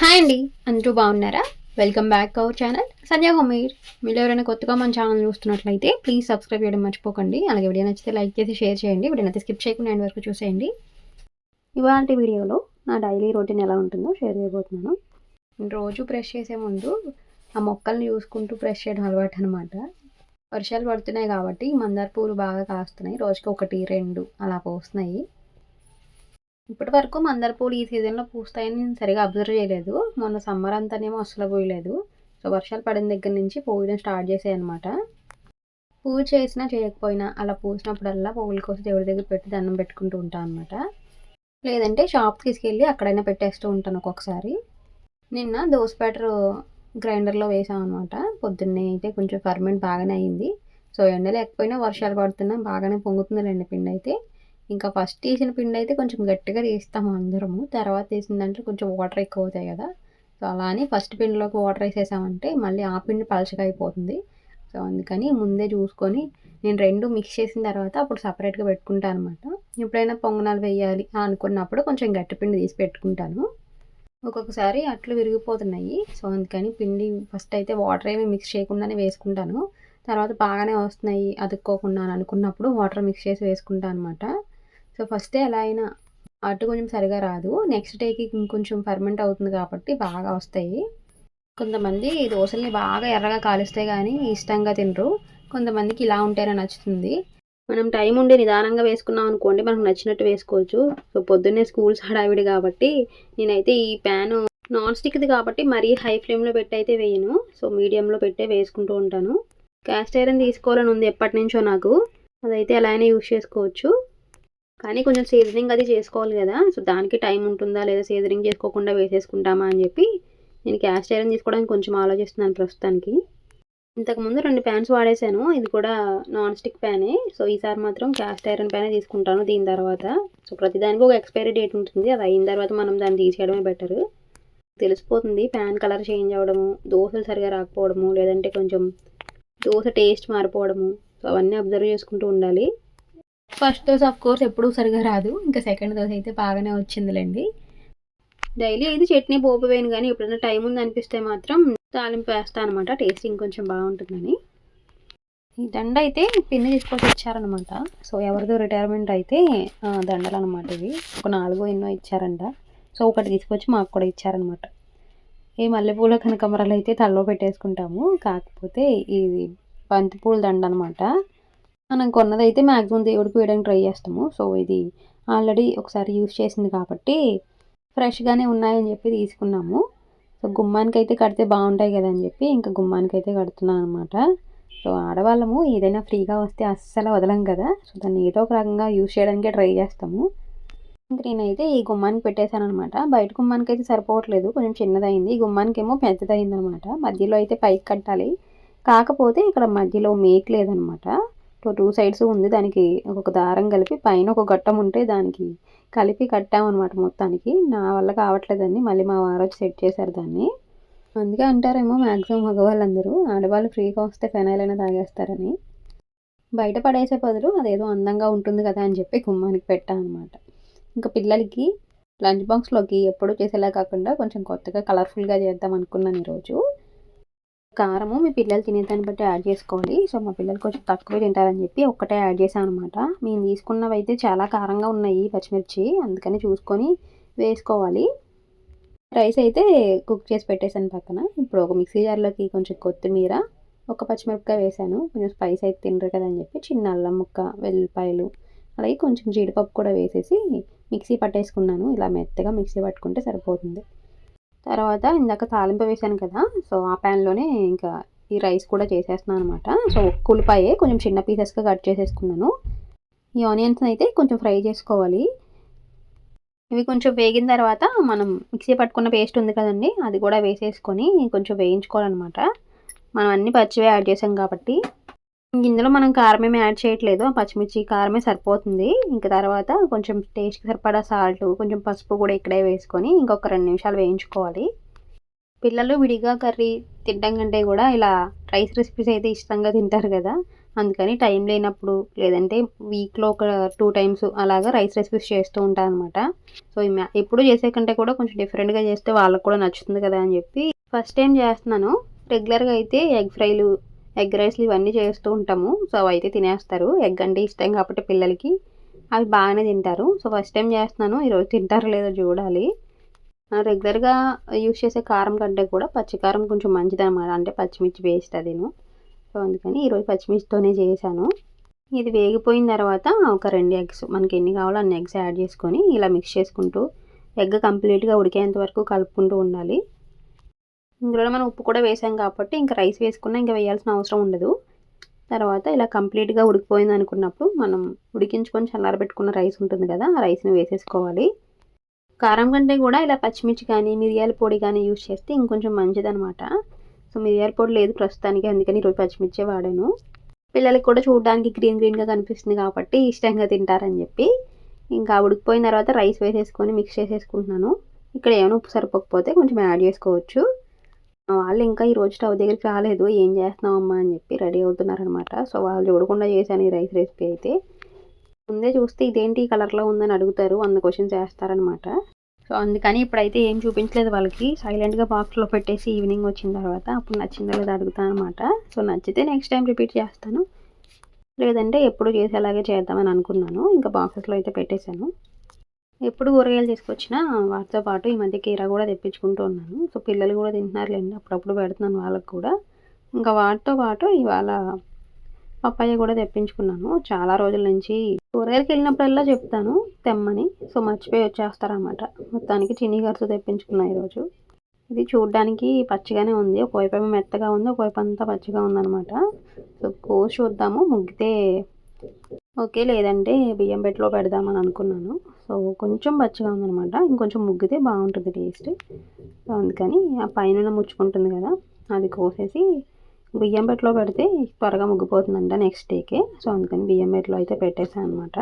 Hi అండి అందరూ బాగున్నారా? Welcome back our channel Sandhya హోమీర్. మీరు ఎవరైనా కొత్తగా మన ఛానల్ చూస్తున్నట్లయితే ప్లీజ్ సబ్స్క్రైబ్ చేయడం మర్చిపోకండి. అలాగే వీడియో నచ్చితే లైక్ చేసి షేర్ చేయండి. వీడియో నచ్చితే స్కిప్ చేయకుండా ఎండ్ వరకు చూసేయండి. ఇవాళ వీడియోలో నా డైలీ రొటీన్ ఎలా ఉంటుందో షేర్ చేయబోతున్నాను. నేను రోజు బ్రష్ చేసే ముందు ఆ మొక్కల్ని చూసుకుంటూ బ్రష్ చేయడం అలవాటు అనమాట వర్షాలు పడుతున్నాయి కాబట్టి మందార పూలు బాగా కాస్తున్నాయి. రోజుకి ఒకటి రెండు అలా పోస్తున్నాయి. ఇప్పటి వరకు మందార పూలు ఈ సీజన్లో పూస్తాయని నేను సరిగా అబ్జర్వ్ చేయలేదు. మొన్న సమ్మర్ అంతానేమో అసలు పోయలేదు. సో వర్షాలు పడిన దగ్గర నుంచి పోయడం స్టార్ట్ చేసాయి అనమాట పూజ చేసినా చేయకపోయినా అలా పూసినప్పుడల్లా పువ్వుల కోసం దేవుడి దగ్గర పెట్టి దండం పెట్టుకుంటూ ఉంటాను అనమాట లేదంటే షాప్కి తీసుకెళ్ళి అక్కడైనా పెట్టేస్తూ ఉంటాను ఒక్కొక్కసారి. నిన్న దోశ బ్యాటర్ గ్రైండర్లో వేసాం అనమాట పొద్దున్నే అయితే కొంచెం ఫర్మెంట్ బాగానే అయింది. సో ఎండ లేకపోయినా వర్షాలు పడుతున్నా బాగానే పొంగుతుందిలేండి పిండి అయితే. ఇంకా ఫస్ట్ తీసిన పిండి అయితే కొంచెం గట్టిగా తీస్తాము అందరము. తర్వాత తీసిన దాంట్లో కొంచెం వాటర్ ఎక్కువ అవుతాయి కదా. సో అలా అని ఫస్ట్ పిండిలోకి వాటర్ వేసేసామంటే మళ్ళీ ఆ పిండి పలచగా అయిపోతుంది. సో అందుకని ముందే చూసుకొని నేను రెండు మిక్స్ చేసిన తర్వాత అప్పుడు సపరేట్గా పెట్టుకుంటాను అనమాట ఎప్పుడైనా పొంగనాలు వేయాలి అనుకున్నప్పుడు కొంచెం గట్టి పిండి తీసి పెట్టుకుంటాను. ఒక్కొక్కసారి అట్లు విరిగిపోతున్నాయి. సో అందుకని పిండి ఫస్ట్ అయితే వాటర్ ఏమి మిక్స్ చేయకుండానే వేసుకుంటాను. తర్వాత బాగానే వస్తున్నాయి. అతుక్కోకుండా అని అనుకున్నప్పుడు వాటర్ మిక్స్ చేసి వేసుకుంటాను అనమాట సో ఫస్ట్ ఎలా అయినా అటు కొంచెం సరిగా రాదు. నెక్స్ట్ డేకి ఇంకొంచెం ఫర్మెంట్ అవుతుంది కాబట్టి బాగా వస్తాయి. కొంతమంది దోశల్ని బాగా ఎర్రగా కాలుస్తే కానీ ఇష్టంగా తినరు. కొంతమందికి ఇలా ఉంటేనే నచ్చుతుంది. మనం టైం ఉండి నిదానంగా వేసుకున్నాం అనుకోండి మనకు నచ్చినట్టు వేసుకోవచ్చు. సో పొద్దున్నే స్కూల్స్ హడావిడి కాబట్టి నేనైతే ఈ ప్యాన్ నాన్ స్టిక్ది కాబట్టి మరీ హై ఫ్లేమ్లో పెట్టి అయితే వేయను. సో మీడియంలో పెట్టే వేసుకుంటూ ఉంటాను. క్యాస్ట్ ఐరన్ తీసుకోవాలని ఉంది ఎప్పటి నుంచో నాకు. అదైతే ఎలా అయినా యూస్ చేసుకోవచ్చు. కానీ కొంచెం సీజనింగ్ అది చేసుకోవాలి కదా. సో దానికి టైం ఉంటుందా లేదా సీజనింగ్ చేసుకోకుండా వేసేసుకుంటామా అని చెప్పి నేను క్యాస్ట్ ఐరన్ తీసుకోవడానికి కొంచెం ఆలోచిస్తున్నాను ప్రస్తుతానికి. ఇంతకుముందు రెండు ప్యాన్స్ వాడేశాను. ఇది కూడా నాన్ స్టిక్ ప్యానే సో ఈసారి మాత్రం క్యాస్ట్ ఐరన్ ప్యానే తీసుకుంటాను దీని తర్వాత. సో ప్రతిదానికి ఒక ఎక్స్పైరీ డేట్ ఉంటుంది. అది అయిన తర్వాత మనం దాన్ని తీసేయడమే బెటర్ తెలిసిపోతుంది ప్యాన్ కలర్ చేంజ్ అవ్వడము దోశలు సరిగా రాకపోవడము లేదంటే కొంచెం దోశ టేస్ట్ మారిపోవడము. సో అవన్నీ అబ్జర్వ్ చేసుకుంటూ ఉండాలి. ఫస్ట్ దోశ ఆఫ్ కోర్స్ ఎప్పుడూ సరిగా రాదు. ఇంకా సెకండ్ దోశ అయితే బాగానే వచ్చిందిలేండి. డైలీ అయితే చట్నీ పోపు కానీ ఎప్పుడైనా టైం ఉంది అనిపిస్తే మాత్రం తాలింపు వేస్తాను అనమాట టేస్ట్ ఇంకొంచెం బాగుంటుందని. ఈ దండ అయితే పిన్ని తీసుకొచ్చి ఇచ్చారనమాట సో ఎవరిదో రిటైర్మెంట్ అయితే దండలు అనమాట ఇవి. ఒక నాలుగో ఎన్నో ఇచ్చారంట. సో ఒకటి తీసుకొచ్చి మాకు కూడా ఇచ్చారనమాట ఈ మల్లెపూల కనకమరాలు అయితే తలలో పెట్టేసుకుంటాము. కాకపోతే ఇది బంతిపూల దండ అనమాట మనం కొన్నదైతే మ్యాక్సిమం దేవుడికి వేయడానికి ట్రై చేస్తాము. సో ఇది ఆల్రెడీ ఒకసారి యూస్ చేసింది కాబట్టి ఫ్రెష్గానే ఉన్నాయని చెప్పి తీసుకున్నాము. సో గుమ్మానికైతే కడితే బాగుంటాయి కదా అని చెప్పి ఇంకా గుమ్మానికైతే కడుతున్నాను అనమాట సో ఆడవాళ్ళము ఏదైనా ఫ్రీగా వస్తే అస్సలు వదలం కదా. సో దాన్ని ఏదో ఒక రకంగా యూజ్ చేయడానికే ట్రై చేస్తాము. ఇంక నేనైతే ఈ గుమ్మానికి పెట్టేశాను అనమాట బయట గుమ్మానికి అయితే సరిపోవట్లేదు. కొంచెం చిన్నదైంది. ఈ గుమ్మానికి ఏమో పెద్దదైంది అనమాట మధ్యలో అయితే పైకి కట్టాలి. కాకపోతే ఇక్కడ మధ్యలో మేక్ లేదనమాట టూ టూ సైడ్స్ ఉంది. దానికి ఒక దారం కలిపి పైన ఒక గట్టం ఉంటే దానికి కలిపి కట్టామన్నమాట మొత్తానికి. నా వల్ల కావట్లేదని మళ్ళీ మా వారు వచ్చి సెట్ చేశారు దాన్ని. అందుకే అంటారేమో మ్యాక్సిమం మగవాళ్ళందరూ ఆడవాళ్ళు ఫ్రీగా వస్తే ఫెనైల్ అయినా తాగేస్తారని. బయట పడేసే బదులు అదేదో అందంగా ఉంటుంది కదా అని చెప్పి గుమ్మానికి పెట్టాను అనమాట ఇంకా పిల్లలకి లంచ్ బాక్స్లోకి ఎప్పుడూ చేసేలా కాకుండా కొంచెం కొత్తగా కలర్ఫుల్గా చేద్దాం అనుకున్నాను ఈరోజు. కారము మీ పిల్లలు తినేదాన్ని బట్టి యాడ్ చేసుకోవాలి సో మా పిల్లలు కొంచెం తక్కువే తింటారని చెప్పి ఒక్కటే యాడ్ చేశాను అనమాట మేము తీసుకున్నవి అయితే చాలా కారంగా ఉన్నాయి పచ్చిమిర్చి. అందుకని చూసుకొని వేసుకోవాలి. రైస్ అయితే కుక్ చేసి పెట్టేశాను పక్కన. ఇప్పుడు ఒక మిక్సీ జార్లోకి కొంచెం కొత్తిమీర ఒక పచ్చిమిరపకాయ వేసాను కొంచెం స్పైస్ అయితే తినరు కదా అని చెప్పి చిన్న అల్లం ముక్క వెల్లిపాయలు అలాగే కొంచెం జీడిపప్పు కూడా వేసేసి మిక్సీ పట్టేసుకున్నాను. ఇలా మెత్తగా మిక్సీ పట్టుకుంటే సరిపోతుంది. తర్వాత ఇందాక తాలింపు వేసాను కదా సో ఆ ప్యాన్లోనే ఇంకా ఈ రైస్ కూడా చేసేస్తున్నాను అనమాట. సో ఒక్క ఉల్లిపాయే కొంచెం చిన్న పీసెస్గా కట్ చేసేసుకున్నాను. ఈ ఆనియన్స్ అయితే కొంచెం ఫ్రై చేసుకోవాలి. ఇవి కొంచెం వేగిన తర్వాత మనం మిక్సీ పట్టుకున్న పేస్ట్ ఉంది కదండి అది కూడా వేసేసుకొని కొంచెం వేయించుకోవాలన్నమాట. మనం అన్ని పచ్చివే యాడ్ చేసాం కాబట్టి. ఇందులో మనం కారం ఏమి యాడ్ చేయట్లేదు. ఆ పచ్చిమిర్చి కారమే సరిపోతుంది. ఇంకా తర్వాత కొంచెం టేస్ట్కి సరిపడా సాల్ట్ కొంచెం పసుపు కూడా ఇక్కడే వేసుకొని ఇంకొక రెండు నిమిషాలు వేయించుకోవాలి. పిల్లలు విడిగా కర్రీ తినడం కంటే కూడా ఇలా రైస్ రెసిపీస్ అయితే ఇష్టంగా తింటారు కదా. అందుకని టైం లేనప్పుడు లేదంటే వీక్లో ఒక టూ టైమ్స్ అలాగా రైస్ రెసిపీస్ చేస్తూ ఉంటాను అనమాట సో ఎప్పుడు చేసే కంటే కూడా కొంచెం డిఫరెంట్గా చేస్తే వాళ్ళకి కూడా నచ్చుతుంది కదా అని చెప్పి ఫస్ట్ టైం చేస్తున్నాను? రెగ్యులర్గా అయితే ఎగ్ ఫ్రైలు ఎగ్ రైస్లు ఇవన్నీ చేస్తూ ఉంటాము. సో అవి అయితే తినేస్తారు. ఎగ్ అంటే ఇష్టం కాబట్టి పిల్లలకి అవి బాగానే తింటారు. సో ఫస్ట్ టైం చేస్తున్నాను. ఈరోజు తింటారో లేదో చూడాలి. రెగ్యులర్గా యూస్ చేసే కారం కంటే కూడా పచ్చికారం కొంచెం మంచిది అనమాట అంటే పచ్చిమిర్చి వేస్ట్ అదేను సో అందుకని ఈరోజు పచ్చిమిర్చితోనే చేశాను. ఇది వేగిపోయిన తర్వాత ఒక రెండు ఎగ్స్ మనకి ఎన్ని కావాలో అన్ని ఎగ్స్ యాడ్ చేసుకొని ఇలా మిక్స్ చేసుకుంటూ ఎగ్ కంప్లీట్గా ఉడికేంత వరకు కలుపుకుంటూ ఉండాలి. ఇందులో మనం ఉప్పు కూడా వేసాం కాబట్టి ఇంకా రైస్ వేసుకున్నా ఇంకా వేయాల్సిన అవసరం ఉండదు. తర్వాత ఇలా కంప్లీట్గా ఉడికిపోయింది అనుకున్నప్పుడు మనం ఉడికించుకొని చల్లారబెట్టుకున్న రైస్ ఉంటుంది కదా ఆ రైస్ని వేసేసుకోవాలి. కారం కంటే కూడా ఇలా పచ్చిమిర్చి కానీ మిరియాల పొడి కానీ యూజ్ చేస్తే ఇంకొంచెం మంచిదనమాట సో మిరియాల పొడి లేదు ప్రస్తుతానికి అందుకని ఈరోజు పచ్చిమిర్చే వాడాను. పిల్లలకి కూడా చూడడానికి గ్రీన్ గ్రీన్గా కనిపిస్తుంది కాబట్టి ఇష్టంగా తింటారని చెప్పి ఇంకా ఉడికిపోయిన తర్వాత రైస్ వేసేసుకొని మిక్స్ చేసేసుకుంటున్నాను. ఇక్కడ ఏమైనా ఉప్పు సరిపోకపోతే కొంచెం యాడ్ చేసుకోవచ్చు. వాళ్ళు ఇంకా ఈరోజు స్టవ్ దగ్గరికి రాలేదు. ఏం చేస్తున్నామమ్మా అని చెప్పి రెడీ అవుతున్నారనమాట. సో వాళ్ళు చూడకుండా చేశాను ఈ రైస్ రెసిపీ అయితే. ముందే చూస్తే ఇదేంటి కలర్లో ఉందని అడుగుతారు. వంద క్వశ్చన్స్ వేస్తారనమాట. సో అందుకని ఇప్పుడైతే ఏం చూపించలేదు వాళ్ళకి. సైలెంట్గా బాక్స్లో పెట్టేసి ఈవినింగ్ వచ్చిన తర్వాత అప్పుడు నచ్చిందో లేదో అడుగుతాను అనమాట. సో నచ్చితే నెక్స్ట్ టైం రిపీట్ చేస్తాను. లేదంటే ఎప్పుడు చేసేలాగే చేద్దామని అనుకున్నాను. ఇంకా బాక్సెస్లో అయితే పెట్టేశాను. ఎప్పుడు కూరగాయలు తీసుకొచ్చినా వాటితో పాటు ఈ మధ్య కీర కూడా తెప్పించుకుంటూ ఉన్నాను. సో పిల్లలు కూడా తింటున్నారులేండి. అప్పుడప్పుడు పెడుతున్నాను వాళ్ళకి కూడా. ఇంకా వాటితో పాటు ఇవాళ పప్పాయ కూడా తెప్పించుకున్నాను. చాలా రోజుల నుంచి కూరగాయలకి వెళ్ళినప్పుడల్లా చెప్తాను తెమ్మని. సో మర్చిపోయి వచ్చేస్తారనమాట మొత్తానికి చిన్ని గరుసు తెప్పించుకున్నా ఈరోజు. ఇది చూడ్డానికి పచ్చిగానే ఉంది. ఒకవైపు ఏమో మెత్తగా ఉంది ఒకవైపు అంతా పచ్చిగా ఉందనమాట సో కోసి చూద్దాము. ముగ్గితే ఓకే లేదంటే బియ్యం పెట్టలో పెడదామని అనుకున్నాను. సో కొంచెం పచ్చిగా ఉందనమాట ఇంకొంచెం ముగ్గితే బాగుంటుంది టేస్ట్. సో అందుకని ఆ పైన ముచ్చుకుంటుంది కదా అది కోసేసి బియ్యం పెట్టలో పెడితే త్వరగా ముగ్గిపోతుందంట నెక్స్ట్ డేకే సో అందుకని బియ్యం పెట్టలో అయితే పెట్టేసాను అనమాట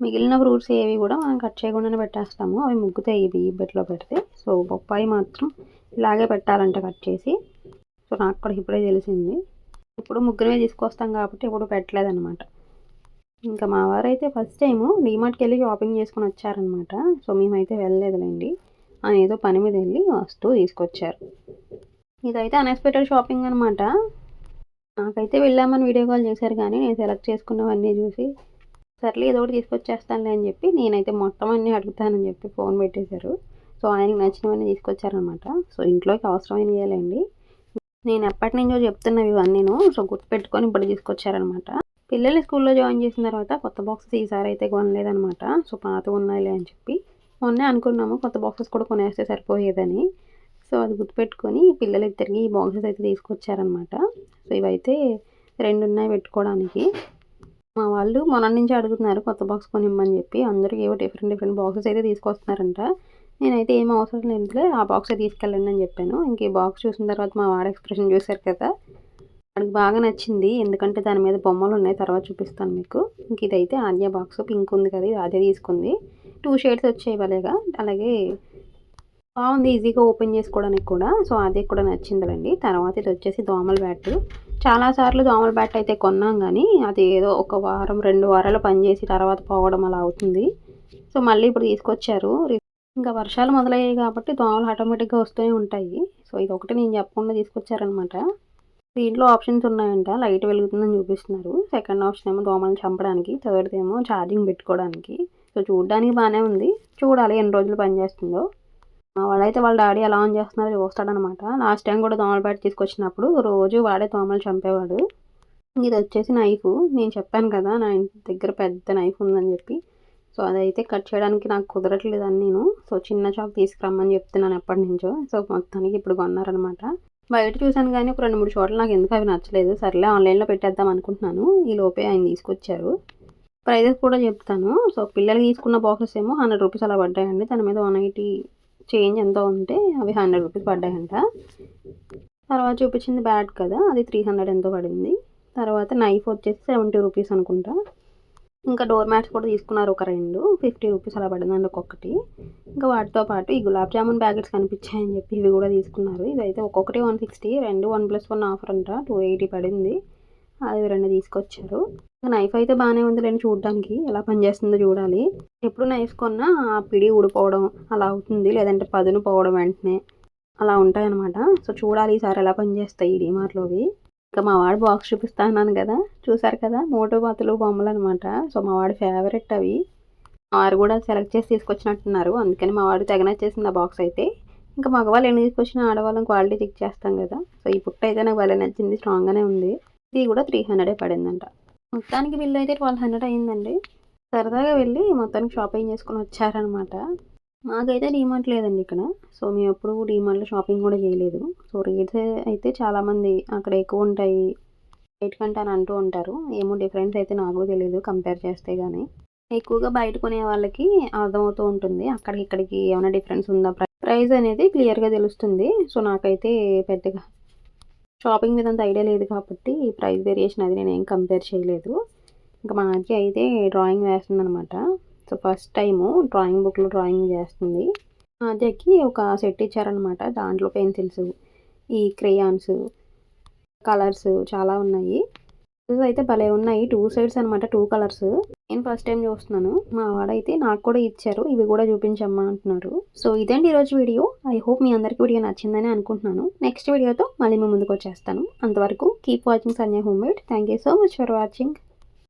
మిగిలిన ఫ్రూట్స్ ఏవి కూడా మనం కట్ చేయకుండానే పెట్టేస్తాము. అవి ముగ్గుతాయి బియ్యం పెట్టలో పెడితే. సో బొప్పాయి మాత్రం ఇలాగే పెట్టాలంట కట్ చేసి. సో నాకు కూడా ఇప్పుడే తెలిసింది. ఇప్పుడు ముగ్గురమే తీసుకొస్తాం కాబట్టి ఇప్పుడు పెట్టలేదన్నమాట. ఇంకా మా వారు అయితే ఫస్ట్ టైము డీమార్ట్కి వెళ్ళి షాపింగ్ చేసుకుని వచ్చారనమాట. సో మేమైతే వెళ్ళలేదులేండి. ఆయన ఏదో పని మీద వెళ్ళి వస్తూ తీసుకొచ్చారు. ఇదైతే అన్ఎక్స్పెక్టెడ్ షాపింగ్ అనమాట. నాకైతే వెళ్ళామని వీడియో కాల్ చేశారు కానీ నేను సెలెక్ట్ చేసుకున్నవన్నీ చూసి సర్లే ఏదో ఒకటి తీసుకొచ్చేస్తానులే అని చెప్పి నేనైతే మొత్తం అన్నీ అడుగుతానని చెప్పి ఫోన్ పెట్టేశారు. సో ఆయనకి నచ్చినవన్నీ తీసుకొచ్చారనమాట. సో ఇంట్లోకి అవసరమైన నేను ఎప్పటి నుంచో చెప్తున్నవి ఇవన్నీ సో గుర్తుపెట్టుకొని ఇప్పుడు తీసుకొచ్చారనమాట. పిల్లల్ని స్కూల్లో జాయిన్ చేసిన తర్వాత కొత్త బాక్సెస్ ఈసారి అయితే కొనలేదనమాట సో పాత ఉన్నాయిలే అని చెప్పి మొన్నే అనుకున్నాము. కొత్త బాక్సెస్ కూడా కొనేస్తే సరిపోయేదని. సో అది గుర్తుపెట్టుకొని పిల్లలు ఇద్దరికి ఈ బాక్సెస్ అయితే తీసుకొచ్చారనమాట సో ఇవైతే రెండు ఉన్నాయి పెట్టుకోవడానికి. మా వాళ్ళు మొన్న నుంచి అడుగుతున్నారు కొత్త బాక్స్ కొనిమ్మని చెప్పి. అందరికీ ఏవో డిఫరెంట్ డిఫరెంట్ బాక్సెస్ అయితే తీసుకొస్తున్నారంట. నేనైతే ఏం అవసరం లేదులే ఆ బాక్సే తీసుకెళ్ళండి అని చెప్పాను. ఇంక ఈ బాక్స్ చూసిన తర్వాత మా వాడ ఎక్స్ప్రెషన్ చూశారు కదా. నాకు బాగా నచ్చింది. ఎందుకంటే దాని మీద బొమ్మలు ఉన్నాయి. తర్వాత చూపిస్తాను మీకు. ఇంక ఇదైతే ఆన్యా బాక్స్ పింక్ ఉంది కదా ఇది అదే తీసుకుంది. టూ షేడ్స్ వచ్చాయి భలేగా. అలాగే బాగుంది ఈజీగా ఓపెన్ చేసుకోవడానికి కూడా. సో అదే కూడా నచ్చిందండి తర్వాత ఇది వచ్చేసి దోమల బ్యాట్ చాలాసార్లు దోమల బ్యాట్ అయితే కొన్నాం కానీ అది ఏదో ఒక వారం రెండు వారాలు పనిచేసి తర్వాత పోవడం అలా అవుతుంది. సో మళ్ళీ ఇప్పుడు తీసుకొచ్చారు. ఇంకా వర్షాలు మొదలయ్యాయి కాబట్టి దోమలు ఆటోమేటిక్గా వస్తూనే ఉంటాయి. సో ఇది ఒకటి నేను చెప్పకుండా తీసుకొచ్చారనమాట దీంట్లో ఆప్షన్స్ ఉన్నాయంట. లైట్ వెలుగుతుందని చూపిస్తున్నారు. సెకండ్ ఆప్షన్ ఏమో దోమలు చంపడానికి థర్డ్ ఏమో ఛార్జింగ్ పెట్టుకోవడానికి. సో చూడడానికి బాగానే ఉంది. చూడాలి ఎన్ని రోజులు పనిచేస్తుందో వాడైతే వాళ్ళ డాడీ ఎలా ఆన్ చేస్తున్నారో చూస్తాడనమాట. లాస్ట్ టైం కూడా దోమల బ్యాట్ తీసుకొచ్చినప్పుడు రోజు వాడే దోమలు చంపేవాడు. ఇది వచ్చేసి నైఫ్. నేను చెప్పాను కదా నా ఇంటి దగ్గర పెద్ద నైఫ్ ఉందని చెప్పి. సో అదైతే కట్ చేయడానికి నాకు కుదరట్లేదు అని నేను. సో చిన్న చాక్ తీసుకురమ్మని చెప్తున్నాను ఎప్పటి నుంచో. సో మొత్తానికి ఇప్పుడు కొన్నారనమాట. బయట చూశాను కానీ ఒక రెండు మూడు చోట్ల నాకు ఎందుకు అవి నచ్చలేదు. సర్లే ఆన్లైన్లో పెట్టేద్దాం అనుకుంటున్నాను. ఈ లోపే ఆయన తీసుకొచ్చారు. ప్రైజెస్ కూడా చెప్తాను. సో పిల్లలు తీసుకున్న బాక్సెస్ ఏమో హండ్రెడ్ రూపీస్ అలా పడ్డాయండి. దాని మీద వన్ ఎయిటీ చేంజ్ ఎంత ఉంటే అవి హండ్రెడ్ రూపీస్ పడ్డాయంట. తర్వాత చూపించింది బ్యాట్ కదా అది త్రీ హండ్రెడ్ ఎంతో పడింది. తర్వాత నైఫ్ వచ్చేసి సెవెంటీ రూపీస్ అనుకుంటా. ఇంకా డోర్ మ్యాట్స్ కూడా తీసుకున్నారు ఒక రెండు. ఫిఫ్టీ రూపీస్ అలా పడిందండి ఒక్కొక్కటి. ఇంకా వాటితో పాటు ఈ గులాబ్ జామున్ ప్యాకెట్స్ కనిపించాయని చెప్పి ఇవి కూడా తీసుకున్నారు. ఇదైతే ఒక్కొక్కటి వన్ సిక్స్టీ రెండు వన్ ప్లస్ వన్ ఆఫర్ అంట. టూ ఎయిటీ పడింది. అది రెండు తీసుకొచ్చారు. నైఫ్ అయితే బాగానే ఉంది లేని చూడడానికి. ఎలా పనిచేస్తుందో చూడాలి. ఎప్పుడు నైఫ్ కొన్నా ఆ పిడి ఊడిపోవడం అలా అవుతుంది. లేదంటే పదును పోవడం వెంటనే అలా ఉంటాయన్నమాట. సో చూడాలి ఈసారి ఎలా పనిచేస్తాయి ఈ డిమార్ట్లోవి ఇంకా మా వాడు బాక్స్ చూపిస్తా అన్నాను కదా. చూసారు కదా? మోటో బాతులు బొమ్మలు అనమాట సో మా వాడి ఫేవరెట్ అవి. మా వారు కూడా సెలెక్ట్ చేసి తీసుకొచ్చినట్టున్నారు. అందుకని మా వాడు తెగ నచ్చేసింది ఆ బాక్స్ అయితే. ఇంకా మగవాళ్ళు ఎన్ని తీసుకొచ్చినా ఆడవాళ్ళం క్వాలిటీ చెక్ చేస్తాం కదా. సో ఈ పుట్ట అయితే నాకు భలే నచ్చింది స్ట్రాంగ్గానే ఉంది. ఇది కూడా త్రీ హండ్రెడే పడిందంట. మొత్తానికి బిల్ అయితే ట్వెల్వ్ హండ్రెడ్ అయిందండి. సరదాగా వెళ్ళి మొత్తానికి షాపింగ్ చేసుకుని వచ్చారనమాట మాకైతే డిమాండ్ లేదండి ఇక్కడ. సో మేము ఎప్పుడు డిమాండ్లో షాపింగ్ కూడా చేయలేదు. సో రేట్స్ అయితే చాలామంది అక్కడ ఎక్కువ ఉంటాయి. రేట్ కంటే అని అంటూ ఉంటారు. ఏమో డిఫరెన్స్ అయితే నాకు తెలియదు కంపేర్ చేస్తే కానీ ఎక్కువగా బయట కొనే వాళ్ళకి అర్థమవుతూ ఉంటుంది. అక్కడికి ఇక్కడికి ఏమైనా డిఫరెన్స్ ఉందా? ప్రైస్ అనేది క్లియర్గా తెలుస్తుంది. సో నాకైతే పెద్దగా షాపింగ్ మీద అంత ఐడియా లేదు కాబట్టి ప్రైస్ వేరియేషన్ అది నేను ఏం కంపేర్ చేయలేదు. ఇంకా మా అజ్జి అయితే డ్రాయింగ్ వేస్తుంది అనమాట సో ఫస్ట్ టైము డ్రాయింగ్ బుక్లో డ్రాయింగ్ చేస్తుంది. ఆద్యకి ఒక సెట్ ఇచ్చారనమాట దాంట్లో పెన్సిల్స్ ఈ క్రేయాన్స్ కలర్స్ చాలా ఉన్నాయి. అయితే భలే ఉన్నాయి. టూ సైడ్స్ అనమాట టూ కలర్స్ నేను ఫస్ట్ టైం చూస్తున్నాను. మా వాడైతే నాకు కూడా ఇచ్చారు. ఇవి కూడా చూపించమ్మా అంటున్నారు సో ఇదండి ఈరోజు వీడియో. ఐ హోప్ మీ అందరికీ వీడియో నచ్చిందని అనుకుంటున్నాను. నెక్స్ట్ వీడియోతో మళ్ళీ మీ ముందుకు వచ్చేస్తాను. అంతవరకు keep watching Sanjay home made thank you so much for watching